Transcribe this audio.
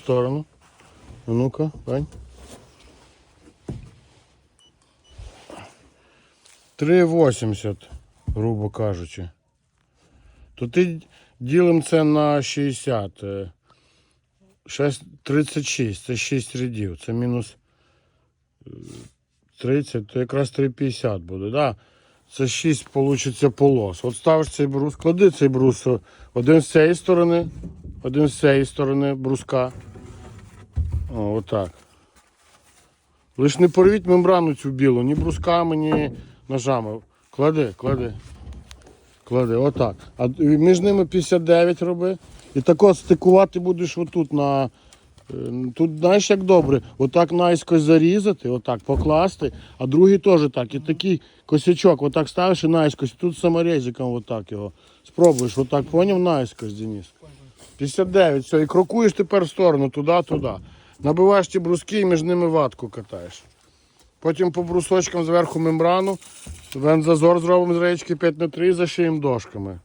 Сторону. А ну-ка, Вань. 3,80, грубо кажучи. То ти ділим це на 60. е, 6, 36, це 6 рядів, це мінус е, 30, то якраз 3,50 буде, да? Це 6 вийде полос. От ставиш цей брус, клади цей брус один з цієї сторони, один з цієї сторони бруска. О, отак. Лиш не порвіть мембрану цю білу, ні брусками, ні ножами. Клади, клади. Клади, отак. А між ними 59 роби. І тако стикувати будеш отут на. е, Тут знаєш як добре, отак наїскось зарізати, отак покласти, а другий теж так. І такий косячок, отак ставиш і наїскось. Тут саморезиком отак його. Спробуєш, отак поняв наїскось, Денис. 59, все, і крокуєш тепер в сторону, туди, туди. Набиваєш ті бруски і між ними ватку катаєш. Потім по брусочкам зверху мембрану, вензазор зробимо з речки 5 на 3 і зашиємо дошками.